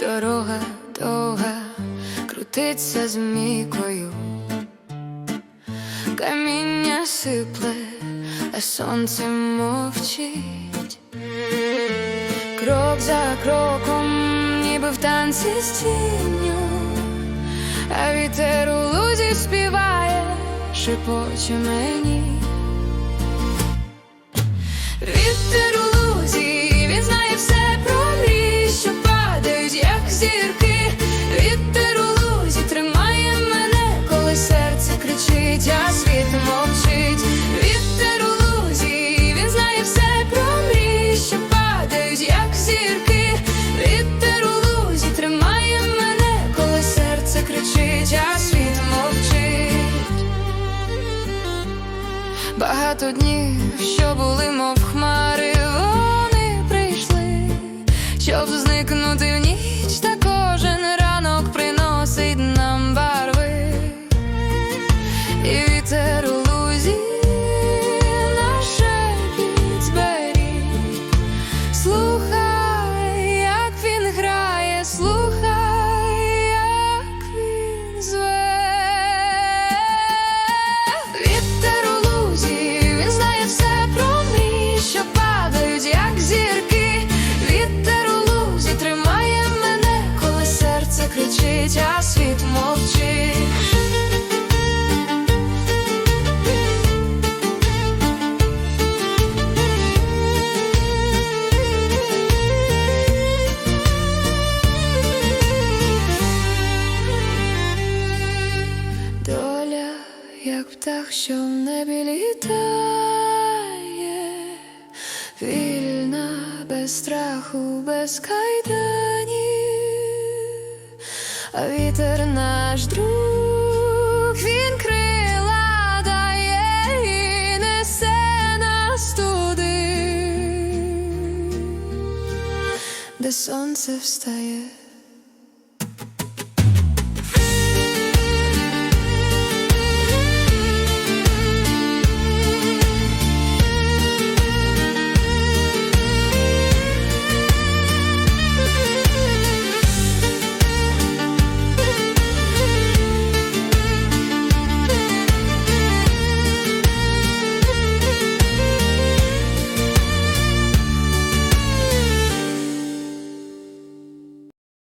Дорога довга крутиться змійкою, каміння сипле, а сонце мовчить. Крок за кроком, ніби в танці з тінню, а вітер у лузі співає, шепоче мені. Вітер кричить, а світ мовчить. Вітер у лузі, він знає все про мрії, що падають, як зірки. Вітер у лузі тримає мене, коли серце кричить, а світ мовчить. Багато днів, що були, мов хмари, світ мовчить. Доля, як птах, що в небі літає, вільна, без страху, без кайданів, а вітер наш друг, він крила дає і несе нас туди, де сонце встає.